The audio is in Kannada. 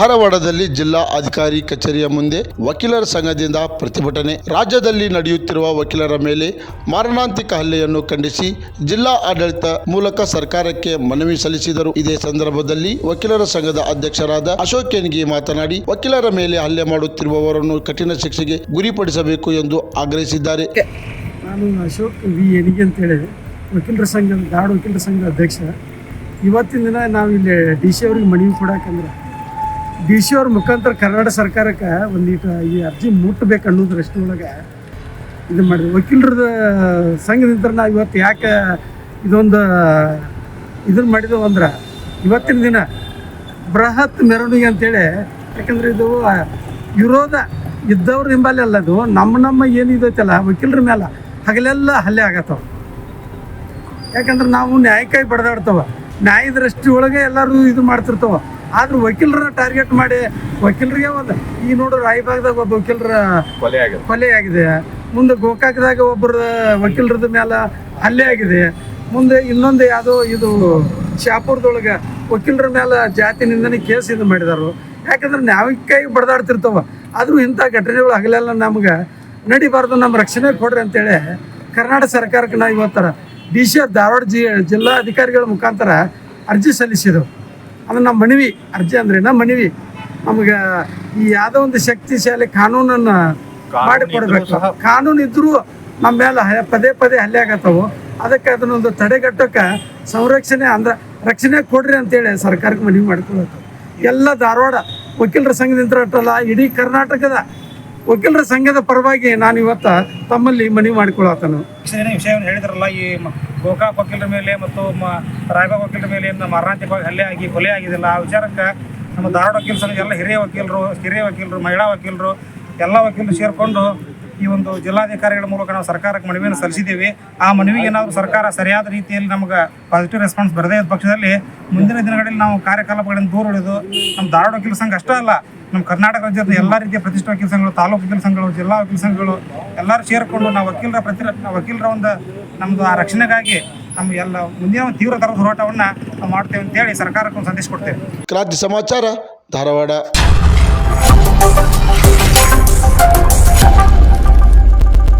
ಧಾರವಾಡದಲ್ಲಿ ಜಿಲ್ಲಾ ಅಧಿಕಾರಿ ಕಚೇರಿಯ ಮುಂದೆ ವಕೀಲರ ಸಂಘದಿಂದ ಪ್ರತಿಭಟನೆ. ರಾಜ್ಯದಲ್ಲಿ ನಡೆಯುತ್ತಿರುವ ವಕೀಲರ ಮೇಲೆ ಮಾರಣಾಂತಿಕ ಹಲ್ಲೆಯನ್ನು ಖಂಡಿಸಿ ಜಿಲ್ಲಾ ಆಡಳಿತ ಮೂಲಕ ಸರ್ಕಾರಕ್ಕೆ ಮನವಿ ಸಲ್ಲಿಸಿದರು. ಇದೇ ಸಂದರ್ಭದಲ್ಲಿ ವಕೀಲರ ಸಂಘದ ಅಧ್ಯಕ್ಷರಾದ ಅಶೋಕ್ ಕೆನ್ಗಿ ಮಾತನಾಡಿ, ವಕೀಲರ ಮೇಲೆ ಹಲ್ಲೆ ಮಾಡುತ್ತಿರುವವರನ್ನು ಕಠಿಣ ಶಿಕ್ಷೆಗೆ ಗುರಿಪಡಿಸಬೇಕು ಎಂದು ಆಗ್ರಹಿಸಿದ್ದಾರೆ. ನಾನು ಅಶೋಕ್ ವಿ. ಎನಿಗೆ ಅಂತೇಳಿ ವಕೀಲರ ಸಂಘದ ವಕೀಲರ ಸಂಘದ ಅಧ್ಯಕ್ಷ. ಇವತ್ತಿನ ದಿನ ನಾವು ಇಲ್ಲಿ ಡಿ ಸಿ ಅವ್ರಿಗೆ ಮನವಿ ಕೊಡಾಕಂದ್ರೆ ಡಿ ಸಿ ಅವ್ರ ಮುಖಾಂತರ ಕರ್ನಾಟಕ ಸರ್ಕಾರಕ್ಕೆ ಒಂದೀಟ ಈ ಅರ್ಜಿ ಮುಟ್ಟಬೇಕು ಅನ್ನೋದ್ರಷ್ಟೊಳಗೆ ಇದು ಮಾಡಿದ್ವಿ ವಕೀಲರದ ಸಂಘದಿಂದ ನಾವು ಇವತ್ತು ಯಾಕೆ ಇದೊಂದು ಇದನ್ನ ಮಾಡಿದೆವು ಅಂದ್ರೆ ಇವತ್ತಿನ ದಿನ ಬೃಹತ್ ಮೆರವಣಿಗೆ ಅಂತೇಳಿ, ಯಾಕಂದ್ರೆ ಇದು ವಿರೋಧ ಇದ್ದವ್ರ ಹಿಂಬಾಲೆ ಅಲ್ಲ ಅದು. ನಮ್ಮ ನಮ್ಮ ಏನಿದೈತಲ್ಲ ವಕೀಲರ ಮೇಲೆ ಹಗಲೆಲ್ಲ ಹಲ್ಲೆ ಆಗತ್ತವ. ಯಾಕಂದ್ರೆ ನಾವು ನ್ಯಾಯಕ್ಕಾಗಿ ಬಡ್ದಾಡ್ತವ. ನ್ಯಾಯದ ಒಳಗೆ ಎಲ್ಲರೂ ಇದು ಮಾಡ್ತಿರ್ತಾವ. ಆದ್ರೆ ವಕೀಲರ ಟಾರ್ಗೆಟ್ ಮಾಡಿ ವಕೀಲರಿಗೆ ಒಂದು ಈ ನೋಡು ರಾಯಬಾಗ್ದಾಗ ಒಬ್ಬ ವಕೀಲರ ಕೊಲೆ ಆಗಿದೆ. ಕೊಲೆ ಆಗಿದೆ. ಮುಂದೆ ಗೋಕಾಕದಾಗ ಒಬ್ಬರ ವಕೀಲರದ ಮೇಲೆ ಹಲ್ಲೆ ಆಗಿದೆ. ಮುಂದೆ ಇನ್ನೊಂದು ಯಾವುದೋ ಇದು ಶಾಪುರದೊಳಗೆ ವಕೀಲರ ಮೇಲೆ ಜಾತಿ ನಿಂದನೆ ಕೇಸ್ ಇದು ಮಾಡಿದಾರು. ಯಾಕಂದ್ರೆ ನ್ಯಾಯಕ್ಕಾಗಿ ಬಡದಾಡ್ತಿರ್ತಾವ. ಆದರೂ ಇಂಥ ಘಟನೆಗಳು ಹಗಲೆಲ್ಲ ನಮ್ಗೆ. ನಡಿಬಾರ್ದು ನಮ್ಮ ರಕ್ಷಣೆ ಕೊಡ್ರಿ ಅಂತೇಳಿ ಕರ್ನಾಟಕ ಸರ್ಕಾರಕ್ಕೆ ನಾವು ಇವತ್ತರ ಡಿ ಸಿ ಧಾರವಾಡ ಜಿ ಜಿಲ್ಲಾ ಅಧಿಕಾರಿಗಳ ಮುಖಾಂತರ ಅರ್ಜಿ ಸಲ್ಲಿಸಿದೆವು. ಅದು ನಮ್ಮ ಮನವಿ ಅರ್ಜಿ ಅಂದ್ರೆ ನಮ್ಮ ಮನವಿ ನಮ್ಗೆ ಈ ಯಾವುದೋ ಒಂದು ಶಕ್ತಿಶಾಲಿ ಕಾನೂನನ್ನು ಮಾಡಿಕೊಡ್ಬೇಕು. ಕಾನೂನು ಇದ್ರೂ ನಮ್ಮ ಮೇಲೆ ಪದೇ ಪದೇ ಹಲ್ಲೆ ಆಗತ್ತವು ಅದಕ್ಕೆ ಅದನ್ನೊಂದು ತಡೆಗಟ್ಟಕ್ಕೆ ಸಂರಕ್ಷಣೆ ಅಂದ್ರೆ ರಕ್ಷಣೆ ಕೊಡ್ರಿ ಅಂತೇಳಿ ಸರ್ಕಾರಕ್ಕೆ ಮನವಿ ಮಾಡ್ಕೊಳ್ಬೇಕು ಎಲ್ಲ ಧಾರವಾಡ ವಕೀಲರ ಸಂಘದಿಂದ ಇಡೀ ಕರ್ನಾಟಕದ ವಕೀಲರ ಸಂಘದ ಪರವಾಗಿ ನಾನು ಇವತ್ತ ತಮ್ಮಲ್ಲಿ ಮನವಿ ಮಾಡಿಕೊಳ್ಳತ್ತಾನು. ಶಿಕ್ಷಣ ವಿಷಯವನ್ನು ಹೇಳಿದ್ರಲ್ಲ, ಈ ಗೋಕಾಕ್ ವಕೀಲರ ಮೇಲೆ ಮತ್ತು ರಾಯಬಾಗ್ ವಕೀಲರ ಮೇಲೆ ಮಾರಣಾಂತಿಕವಾಗಿ ಹಲ್ಲೆ ಆಗಿ ಕೊಲೆ ಆಗಿದಿಲ್ಲ ಆ ವಿಚಾರಕ್ಕೆ ನಮ್ಮ ಧಾರವಾಡ ವಕೀಲ ಸಂಘ ಎಲ್ಲ ಹಿರಿಯ ವಕೀಲರು ಹಿರಿಯ ವಕೀಲರು, ಮಹಿಳಾ ವಕೀಲರು, ಎಲ್ಲ ವಕೀಲರು ಸೇರಿಕೊಂಡು ಈ ಒಂದು ಜಿಲ್ಲಾಧಿಕಾರಿಗಳ ಮೂಲಕ ನಾವು ಸರ್ಕಾರಕ್ಕೆ ಮನವಿಯನ್ನು ಸಲ್ಲಿಸಿದ್ದೀವಿ. ಆ ಮನವಿಗೆ ಏನಾದರೂ ಸರ್ಕಾರ ಸರಿಯಾದ ರೀತಿಯಲ್ಲಿ ನಮಗೆ ಪಾಸಿಟಿವ್ ರೆಸ್ಪಾನ್ಸ್ ಬರದೇ ಇದ್ದ ಪಕ್ಷದಲ್ಲಿ ಮುಂದಿನ ದಿನಗಳಲ್ಲಿ ನಾವು ಕಾರ್ಯಕಲಾಪಗಳನ್ನು ದೂರ ಉಳಿದು ನಮ್ಮ ಧಾರವಾಡ ವಕೀಲ ಸಂಘ ಅಷ್ಟೇ ಅಲ್ಲ ನಮ್ಮ ಕರ್ನಾಟಕ ರಾಜ್ಯದ ಎಲ್ಲ ರೀತಿಯ ಪ್ರತಿಷ್ಠಿತ ವಕೀಲ ಸಂಘಗಳು, ತಾಲೂಕು ವಕೀಲ ಸಂಘಗಳು, ಜಿಲ್ಲಾ ವಕೀಲ ಸಂಘಗಳು ಎಲ್ಲರೂ ಸೇರಿಕೊಂಡು ನಾವು ವಕೀಲರ ಪ್ರತಿ ವಕೀಲರ ಒಂದು ನಮ್ಮದು ಆ ರಕ್ಷಣೆಗಾಗಿ ನಮ್ಮ ಎಲ್ಲ ಮುಂದಿನ ತೀವ್ರ ತರದ ಹೋರಾಟವನ್ನು ನಾವು ಮಾಡ್ತೇವೆ ಅಂತೇಳಿ ಸರ್ಕಾರಕ್ಕೆ ಸಂದೇಶ ಕೊಡ್ತೇವೆ. ರಾಜ್ಯ ಸಮಾಚಾರ, ಧಾರವಾಡ.